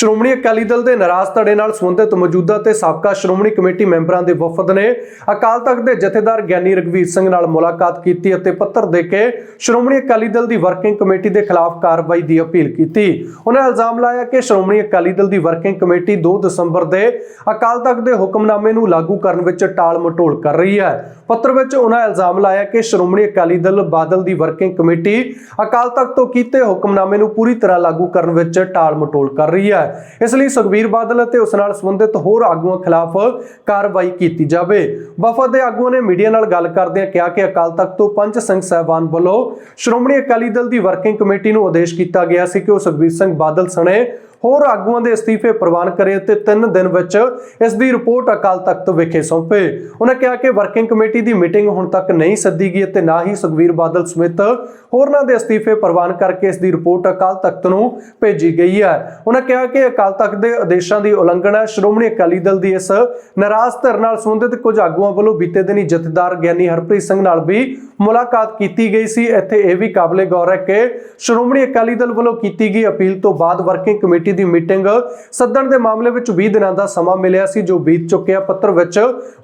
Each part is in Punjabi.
ਸ਼੍ਰੋਮਣੀ ਅਕਾਲੀ ਦਲ ਦੇ ਨਾਰਾਜ਼ ਧੜੇ ਨਾਲ ਸੰਬੰਧਿਤ ਮੌਜੂਦਾ ਤੇ ਸਾਬਕਾ ਸ਼੍ਰੋਮਣੀ ਕਮੇਟੀ ਮੈਂਬਰਾਂ ਦੇ ਵਫਦ ਨੇ ਅਕਾਲ ਤਖਤ ਦੇ ਜਥੇਦਾਰ ਗਿਆਨੀ ਰਗਵੀਰ ਸਿੰਘ ਨਾਲ ਮੁਲਾਕਾਤ ਕੀਤੀ ਅਤੇ ਪੱਤਰ ਦੇ ਕੇ ਸ਼੍ਰੋਮਣੀ ਅਕਾਲੀ ਦਲ ਦੀ ਵਰਕਿੰਗ ਕਮੇਟੀ ਦੇ ਖਿਲਾਫ ਕਾਰਵਾਈ ਦੀ ਅਪੀਲ ਕੀਤੀ। ਉਹਨਾਂ ਇਲਜ਼ਾਮ ਲਾਇਆ ਕਿ ਸ਼੍ਰੋਮਣੀ ਅਕਾਲੀ ਦਲ ਦੀ ਵਰਕਿੰਗ ਕਮੇਟੀ 2 ਦਸੰਬਰ ਦੇ ਅਕਾਲ ਤਖਤ ਦੇ ਹੁਕਮਨਾਮੇ ਨੂੰ ਲਾਗੂ ਕਰਨ ਵਿੱਚ ਟਾਲ ਮਟੋਲ ਕਰ ਰਹੀ ਹੈ। ਪੱਤਰ ਵਿੱਚ ਉਹਨਾਂ ਇਲਜ਼ਾਮ ਲਾਇਆ ਕਿ ਸ਼੍ਰੋਮਣੀ ਅਕਾਲੀ ਦਲ ਬਾਦਲ ਦੀ ਵਰਕਿੰਗ ਕਮੇਟੀ ਅਕਾਲ ਤਖਤ ਤੋਂ ਕੀਤੇ ਹੁਕਮਨਾਮੇ ਨੂੰ ਪੂਰੀ ਤਰ੍ਹਾਂ ਲਾਗੂ ਕਰਨ ਵਿੱਚ ਟਾਲ ਮਟੋਲ ਕਰ ਰਹੀ ਹੈ। ਇਸ ਲਈ ਸੁਖਬੀਰ ਬਾਦਲ ਅਤੇ ਉਸ ਨਾਲ ਸੰਬੰਧਿਤ ਹੋਰ ਆਗੂਆਂ ਖਿਲਾਫ ਕਾਰਵਾਈ ਕੀਤੀ ਜਾਵੇ। ਵਫਦ ਦੇ ਆਗੂਆਂ ਨੇ ਮੀਡੀਆ ਨਾਲ ਗੱਲ ਕਰਦਿਆਂ ਕਿਹਾ ਕਿ ਅਕਾਲ ਤਖਤ ਤੋਂ ਪੰਜ ਸਿੰਘ ਸਹਿਬਾਨ ਵੱਲੋਂ ਸ਼੍ਰੋਮਣੀ ਅਕਾਲੀ ਦਲ ਦੀ ਵਰਕਿੰਗ ਕਮੇਟੀ ਨੂੰ ਆਦੇਸ਼ ਕੀਤਾ ਗਿਆ ਸੀ ਕਿ ਉਹ ਸੁਖਬੀਰ ਸਿੰਘ ਬਾਦਲ ਸਣੇ ਹੋਰ ਆਗੂਆਂ ਦੇ ਅਸਤੀਫੇ ਪ੍ਰਵਾਨ ਕਰੇ ਅਤੇ 3 ਦਿਨ ਵਿੱਚ ਇਸ ਦੀ ਰਿਪੋਰਟ ਅਕਾਲ ਤਖਤ ਵਿਖੇ ਸੌਂਪੇ। ਉਹਨਾਂ ਕਿਹਾ ਕਿ ਵਰਕਿੰਗ ਕਮੇਟੀ ਦੀ ਮੀਟਿੰਗ ਹੁਣ ਤੱਕ ਨਹੀਂ ਸੱਦੀ ਗਈ ਅਤੇ ਨਾ ਹੀ ਸੁਖਬੀਰ ਬਾਦਲ ਸਮਿਤ ਹੋਰਨਾਂ ਦੇ ਅਸਤੀਫੇ ਪ੍ਰਵਾਨ ਕਰਕੇ ਇਸ ਦੀ ਰਿਪੋਰਟ ਅਕਾਲ ਤਖਤ ਨੂੰ ਭੇਜੀ ਗਈ ਹੈ। ਉਹਨਾਂ ਕਿਹਾ ਕਿ ਅਕਾਲ ਤਖਤ ਦੇ ਆਦੇਸ਼ਾਂ ਦੀ ਉਲੰਘਣਾ ਸ਼੍ਰੋਮਣੀ ਅਕਾਲੀ ਦਲ ਦੀ ਇਸ ਨਾਰਾਜ਼ ਧਿਰ ਨਾਲ ਸੰਬੰਧਿਤ ਕੁਝ ਆਗੂਆਂ ਵੱਲੋਂ ਬੀਤੇ ਦਿਨੀ ਜਥੇਦਾਰ ਗਿਆਨੀ ਹਰਪ੍ਰੀਤ ਸਿੰਘ ਨਾਲ ਵੀ ਮੁਲਾਕਾਤ ਕੀਤੀ ਗਈ ਸੀ। ਇੱਥੇ ਇਹ ਵੀ ਕਾਬਲੇ ਗੌਰ ਹੈ ਕਿ ਸ਼੍ਰੋਮਣੀ ਅਕਾਲੀ ਦਲ ਵੱਲੋਂ ਕੀਤੀ ਗਈ ਅਪੀਲ ਤੋਂ ਬਾਅਦ ਵਰਕਿੰਗ ਕਮੇਟੀ ਦੀ ਮੀਟਿੰਗ ਸੱਦਣ ਦੇ ਮਾਮਲੇ ਵਿੱਚ 20 ਦਿਨਾਂ ਦਾ ਸਮਾਂ ਮਿਲਿਆ ਸੀ, ਜੋ ਬੀਤ ਚੁੱਕਿਆ ਪੱਤਰ ਵਿੱਚ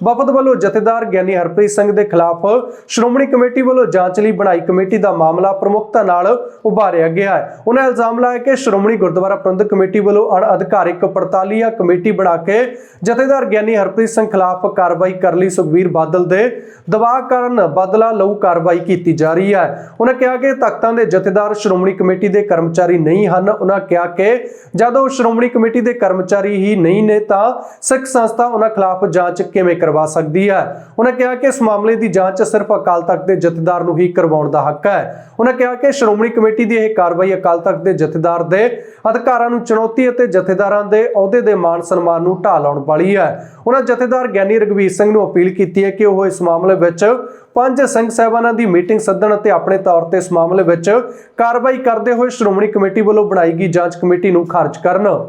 ਵਫਦ ਵੱਲੋਂ ਜਥੇਦਾਰ ਗਿਆਨੀ ਹਰਪ੍ਰੀਤ ਸਿੰਘ ਦੇ ਖਿਲਾਫ ਸ਼੍ਰੋਮਣੀ ਕਮੇਟੀ ਵੱਲੋਂ ਜਾਂਚ ਲਈ ਬਣਾਈ ਕਮੇਟੀ ਦਾ ਮਾਮਲਾ ਪ੍ਰਮੁਖਤਾ ਨਾਲ ਉਭਾਰਿਆ ਗਿਆ ਹੈ। ਉਹਨਾਂ ਇਲਜ਼ਾਮ ਲਾਇਆ ਕਿ ਸ਼੍ਰੋਮਣੀ ਗੁਰਦੁਆਰਾ ਪ੍ਰਬੰਧਕ ਕਮੇਟੀ ਵੱਲੋਂ ਅਣਅਧਿਕਾਰਿਕ ਪੜਤਾਲੀਆ ਕਮੇਟੀ ਬਣਾ ਕੇ ਜਥੇਦਾਰ ਗਿਆਨੀ ਹਰਪ੍ਰੀਤ ਸਿੰਘ ਖਿਲਾਫ ਕਾਰਵਾਈ ਕਰ ਲਈ। ਸੁਖਬੀਰ ਬਾਦਲ ਦੇ ਦਬਾਅ ਕਾਰਨ ਬਦਲਾ ਲਊ ਕਾਰਵਾਈ ਕੀਤੀ ਜਾ ਰਹੀ ਹੈ। ਉਹਨਾਂ ਕਿਹਾ ਕਿ ਤਖਤਾਂ ਦੇ ਜਥੇਦਾਰ ਸ਼੍ਰੋਮਣੀ ਕਮੇਟੀ ਦੇ ਕਰਮਚਾਰੀ ਨਹੀਂ ਹਨ। ਉਹਨਾਂ ਕਿਹਾ ਕਿ ਜਦੋਂ ਸ਼੍ਰੋਮਣੀ ਕਮੇਟੀ ਦੇ ਕਰਮਚਾਰੀ ਹੀ ਨਹੀਂ ਨੇ ਤਾਂ ਸਿੱਖ ਸੰਸਥਾ ਉਹਨਾਂ ਖਿਲਾਫ ਜਾਂਚ ਕਿਵੇਂ ਕਰਵਾ ਸਕਦੀ ਹੈ? ਉਹਨਾਂ ਕਿਹਾ ਕਿ ਇਸ ਮਾਮਲੇ ਦੀ ਜਾਂਚ ਸਿਰਫ ਅਕਾਲ ਤਖਤ ਦੇ ਜਥੇਦਾਰ ਨੂੰ ਹੀ ਕਰਵਾਉਣ ਦਾ ਹੱਕ ਹੈ। ਉਹਨਾਂ ਕਿਹਾ ਕਿ ਸ਼੍ਰੋਮਣੀ ਕਮੇਟੀ ਦੀ ਇਹ ਕਾਰਵਾਈ ਅਕਾਲ ਤਖਤ ਦੇ ਜਥੇਦਾਰ ਦੇ ਅਧਿਕਾਰਾਂ ਨੂੰ ਚੁਣੌਤੀ ਅਤੇ ਜਥੇਦਾਰਾਂ ਦੇ ਅਹੁਦੇ ਦੇ ਮਾਣ ਸਨਮਾਨ ਨੂੰ ਢਾਹ ਲਾਉਣ ਵਾਲੀ ਹੈ। ਉਹਨਾਂ ਜਥੇਦਾਰ ਗਿਆਨੀ ਰਗਵੀਰ ਸਿੰਘ ਨੂੰ ਅਪੀਲ ਕੀਤੀ ਹੈ ਕਿ ਉਹ ਇਸ ਮਾਮਲੇ ਵਿੱਚ ਪੰਜ ਸਿੰਘ ਸਾਹਿਬਾਨਾਂ ਦੀ ਮੀਟਿੰਗ ਸੱਦਣ ਅਤੇ ਆਪਣੇ ਤੌਰ ਤੇ ਇਸ ਮਾਮਲੇ ਵਿੱਚ ਕਾਰਵਾਈ ਕਰਦੇ ਹੋਏ ਸ਼੍ਰੋਮਣੀ ਕਮੇਟੀ ਵੱਲੋਂ ਬਣਾਈ ਗਈ ਜਾਂਚ ਕਮੇਟੀ ਨੂੰ ਖਾਰਜ ਕਰਨ।